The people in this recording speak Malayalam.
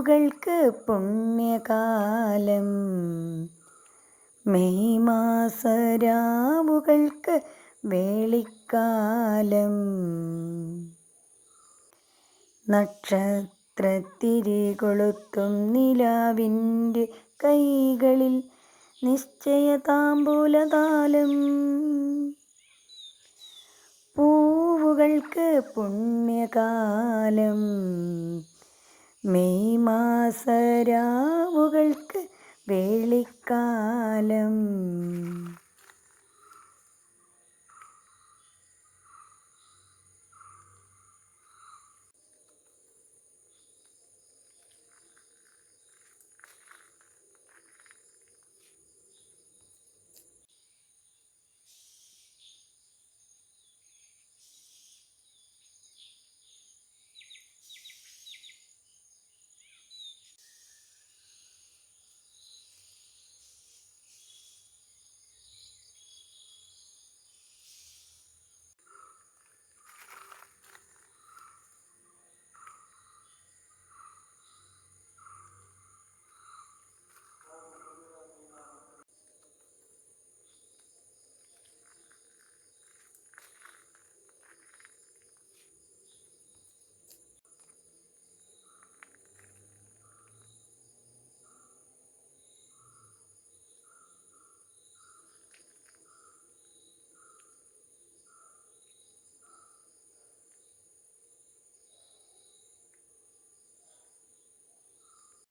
പൂവുകൾക്ക് പുണ്യകാലം. മെയ് മാസരാവുകൾക്ക് വേളിക്കാലം. നക്ഷത്രത്തിരി കൊളുത്തും നിലാവിന്റെ കൈകളിൽ നിശ്ചയ താമ്പൂലതാലം പൂവുകൾക്ക് പുണ്യകാലം. മെയ് മാസരാവുകൾക്ക് വേളിക്കാലം.